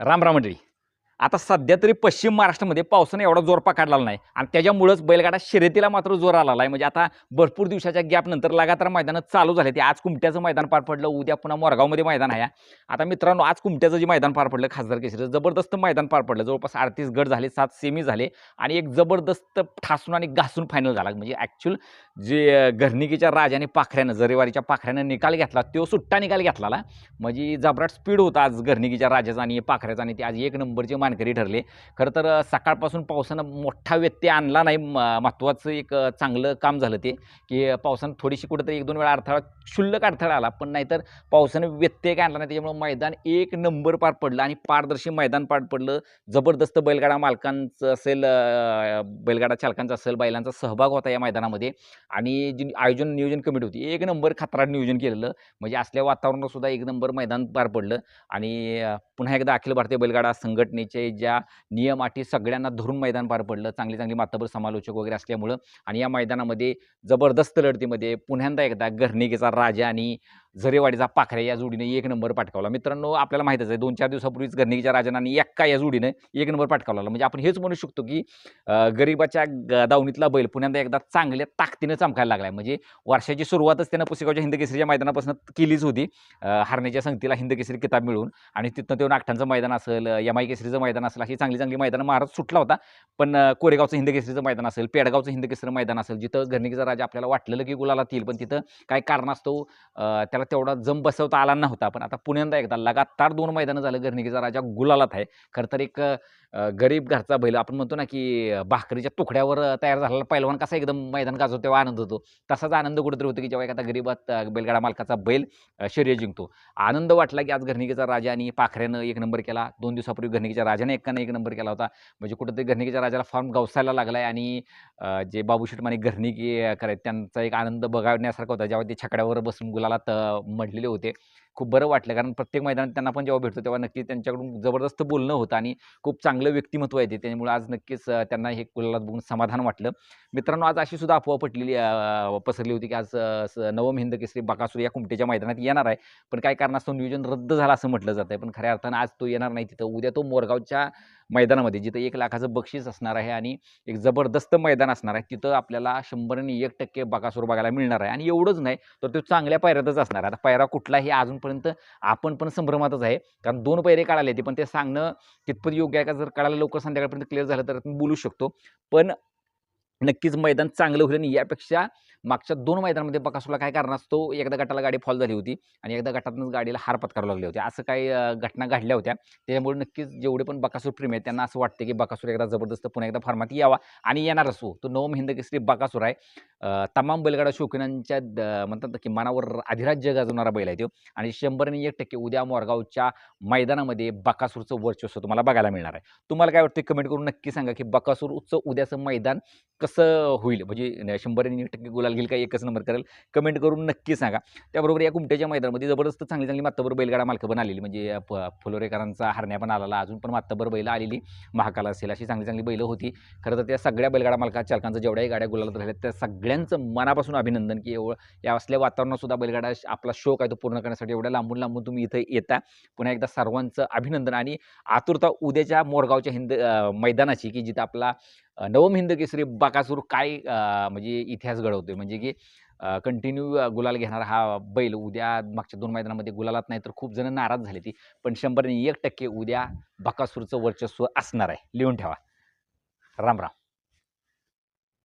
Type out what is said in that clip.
राम मंडळी. आता सध्या तरी पश्चिम महाराष्ट्रामध्ये पावसाने एवढा जोर पकडलेला नाही. आणि त्याच्यामुळंच बैलगाडा शर्यतीला मात्र जोर आलेला आहे म्हणजे आता भरपूर दिवसाच्या गॅप नंतर लगातार मैदानं चालू झाले ते आज कुमट्याचं मैदान पार पडलं. उद्या पुन्हा मोरगावमध्ये मैदान आहे. आता मित्रांनो आज कुमट्याचं जे मैदान पार पडलं खासदार केसरीचं जबरदस्त मैदान पार पडलं. जवळपास अडतीस गट झाले सात सेमी झाले आणि एक जबरदस्त ठासून आणि घासून फायनल झाला. म्हणजे ॲक्च्युअल जे अं, घरणिकीच्या राजाने पाखऱ्यानं जरेवारीच्या पाखऱ्यानं निकाल घेतला तो सुट्टा निकाल घेतला म्हणजे जबराट स्पीड होता आज घरणिकीच्या राजाचा आणि पाखऱ्याचा आणि ते आज एक नंबरचे मानकरी ठरले. खरं तर सकाळपासून पावसानं मोठा व्यत्यय आणला नाही. म- महत्त्वाचं एक चांगलं काम झालं ते की पावसानं थोडीशी कुठंतरी एक दोन वेळा अडथळा क्षुल्लक अडथळा आला. पण नाहीतर पावसानं व्यत्यय काय आणला नाही त्याच्यामुळे मैदान एक नंबर पार पडलं आणि पारदर्शी मैदान पार पडलं. जबरदस्त बैलगाडा मालकांचं असेल बैलगाडा चालकांचा असेल बैलांचा सहभाग होता या मैदानामध्ये. आणि जी आयोजन नियोजन कमिटी होती एक नंबर खतरा नियोजन केलेलं. म्हणजे असल्या वातावरणात सुद्धा एक नंबर मैदान पार पडलं. आणि पुन्हा एकदा अखिल भारतीय बैलगाडा संघटनेचे ज्या नियम अटी सगळ्यांना धरून मैदान पार पडलं. चांगली चांगली मातबर समालोचक वगैरे असल्यामुळं आणि या मैदानामध्ये जबरदस्त लढतीमध्ये पुन्ह्यांदा एकदा घरणिकेचा राजा आणि झरेवाडीचा पाखऱ्या या जोडीने एक नंबर पाठकावला मित्रांनो आपल्याला माहितच आहे दोन चार दिवसापूर्वीच घरणिकेच्या राजानं आणि एक्का या जोडीने एक नंबर पाठकावला म्हणजे आपण हेच म्हणू शकतो की गरीबाच्या गरिबाच्या दावणीतला बैल पुण्यांदा एकदा चांगल्या ताकदीनं चमकायला लागलाय. म्हणजे वर्षाची सुरुवातच त्यानं पुसेगावच्या हिंदकेसरीच्या मैदानापासून केलीच होती. हारण्याच्या संगतीला हिंदकेसरी किताब मिळून आणि तिथनं ते नागठांचं मैदान असेल यमाई केसरीचं मैदान असेल अशी चांगली चांगली मैदानं महाराज सुटला होता. पण कोरेगावचं हिंदकेसरीचं मैदान असेल पेडगावचं हिंदकेसरी मैदान असेल जिथं घरणिकेचा राजा आपल्याला वाटलेलं की गुलाला येईल पण तिथं काय कारणास्तव असतो? त्याला तेवढा जम बसवता आला नव्हता. पण आता पुण्यांदा एकदा लगातार दोन मैदानं झालं. घरणिकेचा राजा गुलालात आहे. खरं तर एक गरीब घरचा बैल आपण म्हणतो ना की भाकरीच्या तुकड्यावर तयार झालेला पैलवान कसा एकदम मैदान गाजवतो तेव्हा आनंद होतो. तसाच आनंद कुठेतरी होतो की जेव्हा एखादा गरीबात बैलगाडा मालकाचा बैल शरीर जिंकतो. आनंद वाटला की आज घरणिकेचा राजा आणि पाखऱ्यानं एक नंबर केला. दोन दिवसापूर्वी घरणिकेच्या राजाने एकानं एक नंबर केला होता. म्हणजे कुठेतरी घरणिकेच्या राजाला फॉर्म गवसायला लागला आहे आणि जे बाबू शेटमाने घरणिकी करायचे त्यांचा एक आनंद बघण्यासारखा होता. जेव्हा ते छकड्यावर बसून गुलालात म्हटलेले होते. खूप बरं वाटलं. कारण प्रत्येक मैदानात त्यांना पण जेव्हा भेटतो तेव्हा नक्की त्यांच्याकडून जबरदस्त बोलणं होतं आणि खूप चांगलं व्यक्तिमत्व आहे ते त्यामुळे आज नक्कीच त्यांना हे कुलाला बघून समाधान वाटलं. मित्रांनो आज अशी सुद्धा अफवा पटलेली पसरली होती की आज स- नवम हिंद केसरी बाकासूर या कुमटेच्या मैदानात येणार आहे. पण काय कारणास्तव नियोजन रद्द झालं असं म्हटलं जातं पण खऱ्या अर्थानं आज तो येणार नाही तिथं. उद्या तो मोरगावच्या मैदानामध्ये जिथं एक लाखाचं बक्षीस असणार आहे आणि एक जबरदस्त मैदान असणार आहे तिथं आपल्याला शंभर आणि एक टक्के बकासूर बघायला मिळणार आहे. आणि एवढंच नाही तर तो चांगल्या पायऱ्यातच असणार आहे. आता पायरा कुठलाही अजून अजूनपर्यंत आपण पण संभ्रमातच आहे कारण दोन पैरे काढाले ते पण ते सांगणं कितपत योग्य आहे का जर काढायला लवकर संध्याकाळपर्यंत क्लिअर झालं तर बोलू शकतो. पण नक्कीच मैदान चांगलं होईल आणि यापेक्षा मागच्या दोन मैदानामध्ये बकासूला काय कारण असतो एकदा गटाला गाडी फॉल झाली होती आणि एकदा गटातूनच गाडीला हार पत्करावं लागली होती. असं काही घटना घडल्या होत्या. त्याच्यामुळे नक्कीच जेवढे पण बकासूर प्रेमी आहेत त्यांना असं वाटतं की बकासूर एकदा जबरदस्त पुन्हा एकदा फार्मात यावा आणि येणार असो. तो नवम हिंद केसरी बकासूर आहे. तमाम बैलगाडा शौकीनांच्या द- म्हणतात की मनावर अधिराज्य गाजवणारा बैल आहे तो आणि शंभर आणि एक टक्के उद्या मोरगावच्या मैदानामध्ये बकासूरचं वर्चस्व तुम्हाला बघायला मिळणार आहे. तुम्हाला काय वाटतं कमेंट करून नक्की सांगा की बकासूरचं उद्याचं मैदान कसं होईल? म्हणजे शंभर आणि टक्के गुलाल घेईल का एकच नंबर करेल? कमेंट करून नक्की सांगा. त्याबरोबर या कुमट्याच्या मैदानामध्ये जबरदस्त चांगली चांगली मातबर बैलगाडा मालकं पण आलेली. म्हणजे फुलोरेकरांचा हरण्या पण आलेला. अजून पण मातबर बैल आलेली. महाकाल असेल अशी चांगली चांगली बैलं होती. खरं तर त्या सगळ्या बैलगाडा मालका चालकांचं जेवढ्याही गाड्या गुलालात राहिल्या त्या सगळ्यांचं मनापासून अभिनंदन की एवढं या असल्या वातावरणातसुद्धा बैलगाडा आपला शोक आहे तो पूर्ण करण्यासाठी एवढ्या लांबून लांबून तुम्ही इथं येता. पुन्हा एकदा सर्वांचं अभिनंदन आणि आतुरता उद्याच्या मोरगावच्या हिंद मैदानाची की जिथं आपला नवम हिंद केसरी बाकासूर काय म्हणजे इतिहास घडवतोय? म्हणजे की कंटिन्यू गुलाल घेणारा हा बैल उद्या मागच्या दोन मैदानामध्ये गुलालात नाही तर खूप जण नाराज झाले ती. पण शंभरने एक टक्के उद्या बाकासूरचं वर्चस्व असणार आहे. लिहून ठेवा. राम राम.